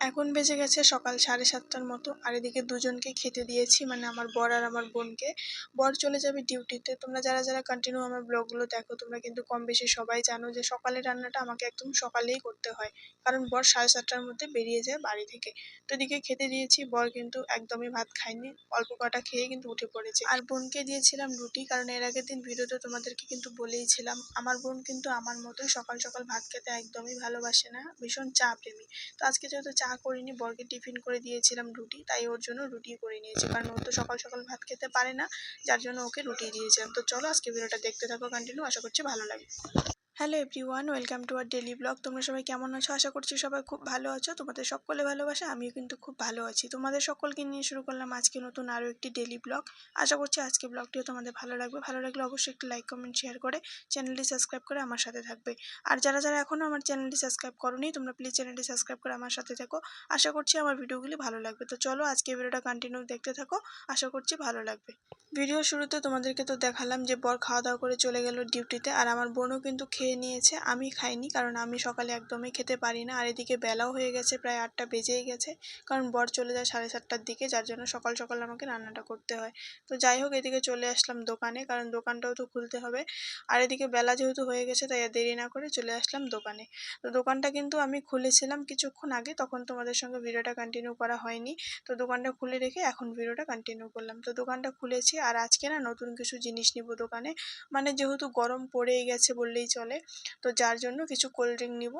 এখন বেজে গেছে সকাল সাড়ে সাতটার মতো। আর এদিকে দুজনকে খেতে দিয়েছি মানে আমার বর আর আমার বোনকে। বর চলে যাবে ডিউটিতে। তোমরা যারা যারা কন্টিনিউ আমার ব্লগগুলো দেখো, তোমরা কিন্তু কম বেশি সবাই জানো যে সকালের রান্নাটা আমাকে একদম সকালেই করতে হয়। কারণ বর সাড়ে সাতটার মধ্যে বেরিয়ে যায় বাড়ি থেকে। তো এদিকে খেতে দিয়েছি, বর কিন্তু একদমই ভাত খায়নি। অল্প কটা খেয়ে কিন্তু উঠে পড়েছে। আর বোনকে দিয়েছিলাম রুটি, কারণ এর আগের দিন ভিডিওতে তোমাদেরকে কিন্তু বলেইছিলাম, আমার বোন কিন্তু আমার মতোই সকাল সকাল ভাত খেতে একদমই ভালোবাসে না, ভীষণ চা প্রেমী। তো আজকে যেহেতু চা করিনি, বরকে টিফিন করে দিয়েছিলাম রুটি, তাই ওর জন্য রুটি করে নিয়েছি। কারণ ও তো সকাল সকাল ভাত খেতে পারে না, যার জন্য ওকে রুটি দিয়েছিলাম। তো চলো আজকে ভিডিওটা দেখতে থাকো কন্টিনিউ আশা করছি ভালো লাগবে। Hello everyone welcome to our daily blog তোমরা সবাই কেমন আছো? আশা করছি সবাই খুব ভালো আছো। তোমাদের সকলে ভালোবাসা, আমিও কিন্তু খুব ভালো আছি। তোমাদের সকলকে নিয়ে শুরু করলাম আজকে নতুন আরও একটি ডেলি ব্লগ আশা করছি আজকে ব্লগটিও তোমাদের ভালো লাগবে। ভালো লাগলে অবশ্যই একটি লাইক কমেন্ট শেয়ার করে চ্যানেলটি সাবস্ক্রাইব করে আমার সাথে থাকবে। আর যারা যারা এখনও আমার চ্যানেলটি সাবস্ক্রাইব করোনি, তোমরা প্লিজ চ্যানেলটি সাবস্ক্রাইব করে আমার সাথে থাকো। আশা করছি আমার ভিডিওগুলি ভালো লাগবে। তো চলো আজকে ভিডিওটা কন্টিনিউ দেখতে থাকো। আশা করছি ভালো লাগবে। ভিডিও শুরুতে তোমাদেরকে তো দেখালাম যে বর খাওয়া দাওয়া করে চলে গেল ডিউটিতে আর আমার বোনও কিন্তু খেয়ে নিয়েছে, আমি খাইনি কারণ আমি সকালে একদমই খেতে পারি না। আর এদিকে বেলাও হয়ে গেছে, প্রায় আটটা বেজেই গেছে। কারণ বর চলে যায় সাড়ে সাতটার দিকে, যার জন্য সকাল সকাল আমাকে রান্নাটা করতে হয়। তো যাই হোক, এদিকে চলে আসলাম দোকানে, কারণ দোকানটাও তো খুলতে হবে। আর এদিকে বেলা যেহেতু হয়ে গেছে, তাই আর দেরি না করে চলে আসলাম দোকানে। তো দোকানটা কিন্তু আমি খুলেছিলাম কিছুক্ষণ আগে, তখন তোমাদের সঙ্গে ভিডিওটা কন্টিনিউ করা হয়নি। তো দোকানটা খুলে রেখে এখন ভিডিওটা কন্টিনিউ করলাম। তো দোকানটা খুলেছি, আর আজকে না নতুন কিছু জিনিস নিব দোকানে। মানে যেহেতু গরম পড়েই গেছে বললেই চলে। তো যার জন্য কিছু কোল্ড ড্রিঙ্ক নিব।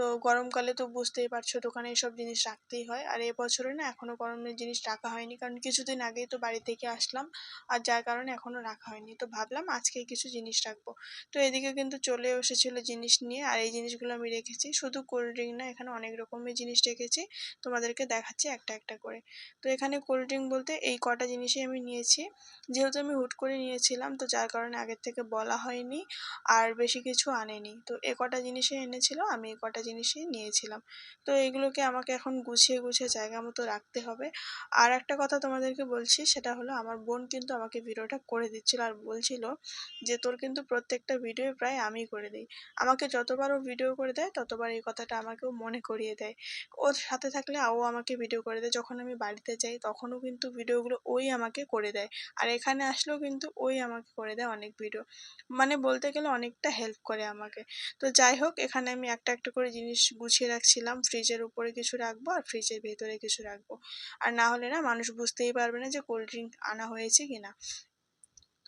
তো গরমকালে তো বুঝতেই পারছ দোকানে এসব জিনিস রাখতেই হয়। আর এবছরে না এখনও গরমের জিনিস রাখা হয়নি। কারণ কিছুদিন আগেই তো বাড়ি থেকে আসলাম। আর যার কারণে এখনও রাখা হয়নি। তো ভাবলাম আজকে কিছু জিনিস রাখব। তো এদিকে কিন্তু চলে এসেছিল জিনিস নিয়ে। আর এই জিনিসগুলো আমি রেখেছি। শুধু কোল্ড ড্রিঙ্ক না, এখানে অনেক রকমের জিনিস রেখেছি। তোমাদেরকে দেখাচ্ছি একটা একটা করে। তো এখানে কোল্ড ড্রিঙ্ক বলতে এই কটা জিনিসই আমি নিয়েছি। যেহেতু আমি হুট করে নিয়েছিলাম, তো যার কারণে আগের থেকে বলা হয়নি। আর বেশি কিছু আনেনি। তো এ কটা জিনিসই এনেছিল, আমি এ কটা জিনিসই নিয়েছিলাম। তো এগুলোকে আমাকে এখন গুছিয়ে গুছিয়ে জায়গা মতো রাখতে হবে। আর একটা কথা তোমাদেরকে বলছি, সেটা হলো আমার বোন কিন্তু আমাকে ভিডিওটা করে দিচ্ছিল আর বলছিল যে, তোর কিন্তু প্রত্যেকটা ভিডিও প্রায় আমি করে দিই। আমাকে যতবার ও ভিডিও করে দেয়, ততবার এই কথাটা আমাকেও মনে করিয়ে দেয়। ওর সাথে থাকলে ও আমাকে ভিডিও করে দেয়। যখন আমি বাড়িতে যাই, তখনও কিন্তু ভিডিওগুলো ওই আমাকে করে দেয়। আর এখানে আসলেও কিন্তু ওই আমাকে করে দেয় অনেক ভিডিও। মানে বলতে গেলে অনেকটা হেল্প করে আমাকে। তো যাই হোক, এখানে আমি একটা একটা করে জিনিস গুছিয়ে রাখছিলাম। ফ্রিজের উপরে কিছু রাখব আর ফ্রিজের ভেতরে কিছু রাখব। আর না হলে না মানুষ বুঝতেই পারবে না যে কোল্ড ড্রিঙ্ক আনা হয়েছে কি না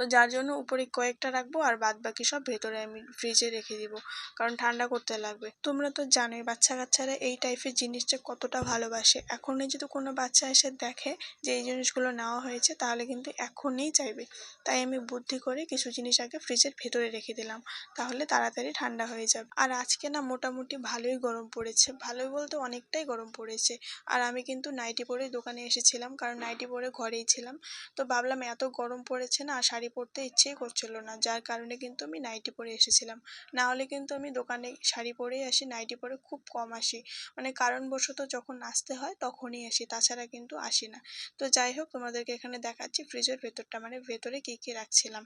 তো যার জন্য উপরে কয়েকটা রাখব আর বাদ বাকি সব ভেতরে আমি ফ্রিজে রেখে দিব, কারণ ঠান্ডা করতে লাগবে। তোমরা তো জানোই বাচ্চা কাচ্চারা এই টাইপের জিনিসটা কতটা ভালোবাসে। এখনই যদি কোনো বাচ্চা এসে দেখে যে এই জিনিসগুলো নেওয়া হয়েছে, তাহলে কিন্তু এখনই চাইবে। তাই আমি বুদ্ধি করে কিছু জিনিস আগে ফ্রিজের ভেতরে রেখে দিলাম, তাহলে তাড়াতাড়ি ঠান্ডা হয়ে যাবে। আর আজকে না মোটামুটি ভালোই গরম পড়েছে, ভালোই বলতে অনেকটাই গরম পড়েছে। আর আমি কিন্তু নাইটি পরেই দোকানে এসেছিলাম, কারণ নাইটি পরে ঘরেই ছিলাম। তো ভাবলাম এত গরম পড়েছে না, শাড়ি পরতে ইচ্ছেই করছিল না। যার কারণে কিন্তু আমি নাইটি পরে এসেছিলাম। না হলে কিন্তু আমি দোকানে শাড়ি পরেই আসি নাইটি পরে খুব কম আসি। মানে কারণবশত যখন আসতে হয় তখনই আসি, তাছাড়া কিন্তু আসি না। তো যাই হোক, তোমাদেরকে এখানে দেখাচ্ছি ফ্রিজের ভেতরটা মানে ভেতরে কী কী রাখছিলাম।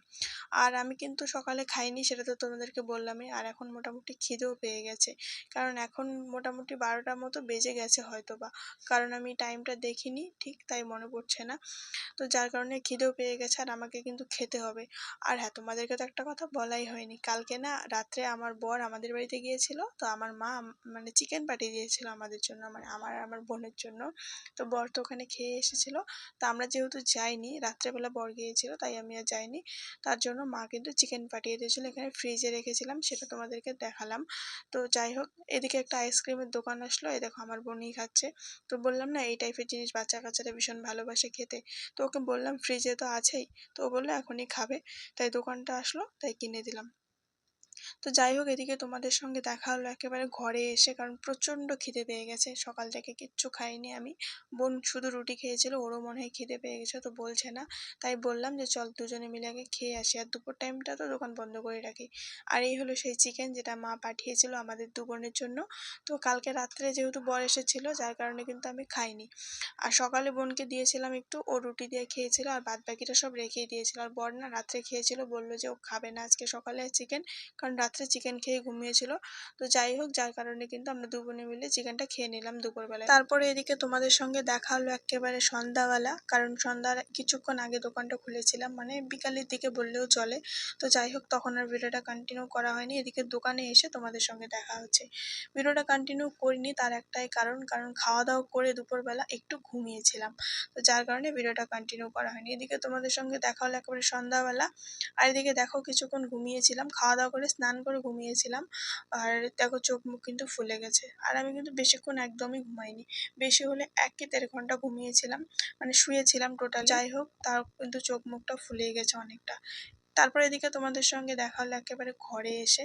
আর আমি কিন্তু সকালে খাইনি, সেটা তো তোমাদেরকে বললামই। আর এখন মোটামুটি খিদেও পেয়ে গেছে। কারণ এখন মোটামুটি বারোটার মতো বেজে গেছে হয়তো বা কারণ আমি টাইমটা দেখিনি, ঠিক তাই মনে পড়ছে না। তো যার কারণে খিদেও পেয়ে গেছে। আর আমাকে কিন্তু খেতে হবে। আর হ্যাঁ তোমাদেরকে তো একটা কথা বলাই হয়নি। কালকে না রাত্রে আমার বর আমাদের বাড়িতে গিয়েছিল, তো আমার মা মানে চিকেন পাঠিয়ে দিয়েছিল আমাদের জন্য মানে আমার আমার বোনের জন্য। তো বর তো ওখানে খেয়ে এসেছিল। তো আমরা যেহেতু যাইনি, রাত্রেবেলা বর গিয়েছিল, তাই আমি আর যাইনি। তার জন্য মা কিন্তু চিকেন পাঠিয়ে দিয়েছিল, এখানে ফ্রিজে রেখেছিলাম, সেটা তোমাদেরকে দেখালাম। তো যাই হোক, এদিকে একটা আইসক্রিমের দোকান আসলো, এই দেখো আমার বোনই খাচ্ছে। তো বললাম, না, এই টাইপের জিনিস বাচ্চা কাচ্চারা ভীষণ ভালোবাসে খেতে। তো ওকে বললাম ফ্রিজে তো আছেই। তো বলল এখনই খাবে। তাই দোকানটা আসলো তাই কিনে দিলাম। তো যাই হোক, এদিকে তোমাদের সঙ্গে দেখা হলো একেবারে ঘরে এসে, কারণ প্রচণ্ড খিদে পেয়ে গেছে। সকাল থেকে কিচ্ছু খাইনি আমি। বোন শুধু রুটি খেয়েছিল, ওরও মনে হয় খিদে পেয়ে গেছে, তো বলছে না। তাই বললাম যে, চল দুজনে মিলে আগে খেয়ে আসি, আর দুপুর টাইমটা তো দোকান বন্ধ করে রাখি। আর এই হলো সেই চিকেন যেটা মা পাঠিয়েছিল আমাদের দু বোনের জন্য। তো কালকে রাত্রে যেহেতু বর এসেছিল, যার কারণে কিন্তু আমি খাইনি। আর সকালে বোনকে দিয়েছিলাম একটু, ও রুটি দিয়ে খেয়েছিল, আর বাদ বাকিটা সব রেখেই দিয়েছিল। আর বর না রাত্রে খেয়েছিল, বলল যে, ও খাবে না আজকে সকালে চিকেন কারণ রাত্রে চিকেন খেয়ে ঘুমিয়েছিল। তো যাই হোক, যার কারণে কিন্তু আমরা দু মিলে চিকেনটা খেয়ে নিলাম দুপুরবেলায়। তারপরে এদিকে তোমাদের সঙ্গে দেখা হলো একেবারে সন্ধ্যাবেলা, কারণ সন্ধ্যার কিছুক্ষণ আগে দোকানটা খুলেছিলাম মানে বিকালের দিকে বললেও চলে। তো যাই হোক, তখন আর ভিডিওটা কন্টিনিউ করা হয়নি। এদিকে দোকানে এসে তোমাদের সঙ্গে দেখা হচ্ছে। ভিডিওটা কন্টিনিউ করিনি, তার একটাই কারণ কারণ খাওয়া দাওয়া করে দুপুরবেলা একটু ঘুমিয়েছিলাম। তো যার কারণে ভিডিওটা কন্টিনিউ করা হয়নি। এদিকে তোমাদের সঙ্গে দেখা হলো একেবারে সন্ধ্যাবেলা, আর এদিকে দেখো কিছুক্ষণ ঘুমিয়েছিলাম খাওয়া দাওয়া করে স্নান করে ঘুমিয়েছিলাম। আর দেখো চোখ মুখ কিন্তু ফুলে গেছে। আর আমি কিন্তু বেশিক্ষণ একদমই ঘুমাইনি। বেশি হলে এক কি দেড় ঘণ্টা ঘুমিয়েছিলাম। মানে শুয়েছিলাম টোটাল যাই হোক, তাও কিন্তু চোখ মুখটা ফুলে গেছে অনেকটা। তারপর এদিকে তোমাদের সঙ্গে দেখা হলো একেবারে ঘরে এসে।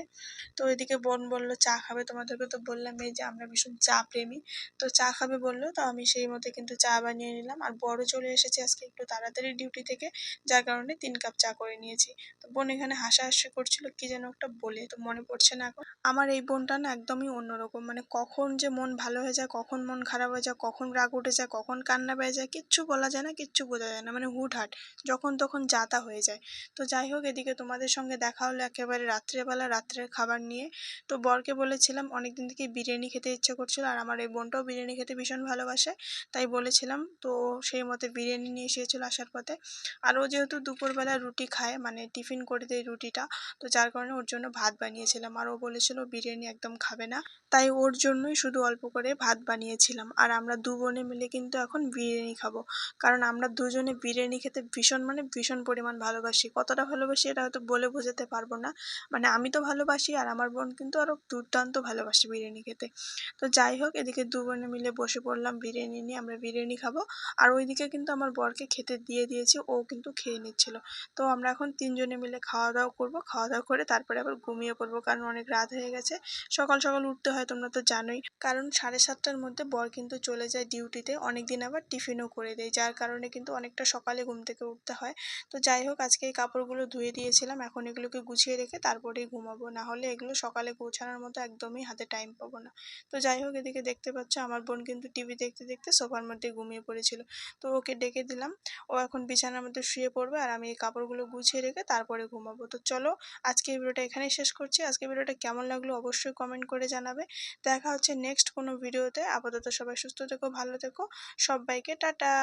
তো এদিকে বোন বলল, চা খাবে? তোমাদেরকে তো বললাম এই যে আমরা ভীষণ চা প্রেমী। তো চা খাবে বলল, তো আমি সেই মতো কিন্তু চা বানিয়ে নিলাম। আর বড় চলে এসেছে আজকে একটু তাড়াতাড়ি ডিউটি থেকে, যার কারণে তিন কাপ চা করে নিয়েছি। তো বোন এখানে হাসাহাসি করছিল, কি যেন একটা বলে, তো মনে পড়ছে না এখন। আমার এই বোনটা না একদমই অন্যরকম মানে কখন যে মন ভালো হয়ে যায়, কখন মন খারাপ হয়ে যায়, কখন রাগ উঠে যায়, কখন কান্না পেয়ে যায়, কিচ্ছু বলা যায় না, কিচ্ছু বোঝা যায় না মানে হুটহাট, যখন তখন যাতা হয়ে যায়। তো যাই হোক এদিকে তোমাদের সঙ্গে দেখা হলো একেবারে রাত্রেবেলা, রাত্রের খাবার নিয়ে। তো বরকে বলেছিলাম অনেক দিন থেকে বিরিয়ানি খেতে ইচ্ছে করছিল, আর আমার এই বোনটাও বিরিয়ানি খেতে ভীষণ ভালোবাসে। তাই বলেছিলাম, তো সেই মতে বিরিয়ানি নিয়ে এসেছিল আসার পথে। আর ও যেহেতু দুপুরবেলা রুটি খায় মানে টিফিন করে দেয় রুটিটা, তো যার কারণে ওর জন্য ভাত বানিয়েছিলাম। আর ও বলেছিল, বিরিয়ানি একদম খাবে না। তাই ওর জন্যই শুধু অল্প করে ভাত বানিয়েছিলাম। আর আমরা দু বোনে মিলে কিন্তু এখন বিরিয়ানি খাব। কারণ আমরা দুজনে বিরিয়ানি খেতে ভীষণ মানে ভীষণ পরিমাণ ভালোবাসি। কতটা ভালোবাসি এটা হয়তো বলে বোঝাতে পারব না। মানে আমি তো ভালোবাসি আর আমার বোন কিন্তু আরও দুর্দান্ত ভালোবাসে বিরিয়ানি খেতে। তো যাই হোক, এদিকে দু বোনে মিলে বসে পড়লাম বিরিয়ানি নিয়ে, আমরা বিরিয়ানি খাব। আর ওইদিকে কিন্তু আমার বরকে খেতে দিয়ে দিয়েছি, ও কিন্তু খেয়ে নিচ্ছিল। তো আমরা এখন তিনজনে মিলে খাওয়া দাওয়া করব। খাওয়া দাওয়া করে তারপরে আবার ঘুমিয়ে পড়ব, কারণ অনেক রাত হয়ে গেছে। সকাল সকাল উঠতে হয়, তোমরা তো জানোই। কারণ সাড়ে সাতটার মধ্যে বর কিন্তু চলে যায় ডিউটিতে অনেক দিন আবার টিফিনও করে দেয়। যার কারণে কিন্তু অনেকটা সকালে ঘুম থেকে উঠতে হয়। তো যাই হোক, আজকে এই কাপড়গুলো ধুয়ে দিয়েছিলাম। এখন এগুলোকে গুছিয়ে রেখে তারপরেই ঘুমাবো। না হলে এগুলো সকালে গোছানোর মতো একদমই হাতে টাইম পাবো না। তো যাই হোক, এদিকে দেখতে পাচ্ছ আমার বোন কিন্তু টিভি দেখতে দেখতে সোফার মধ্যে ঘুমিয়ে পড়েছিল। তো ওকে ডেকে দিলাম। ও এখন বিছানার মধ্যে শুয়ে পড়বে আর আমি এই কাপড়গুলো গুছিয়ে রেখে তারপরে ঘুমাবো। তো চলো, আজকে এই ভিডিওটা এখানেই শেষ করছি। আজকে ভিডিওটা কেমন লাগল অবশ্যই কমেন্ট করে জানাবে। দেখা হচ্ছে নেক্সট কোনো ভিডিওতে আপাতত সবাই সুস্থ থেকো, ভালো থেকো। সবাইকে টাটা!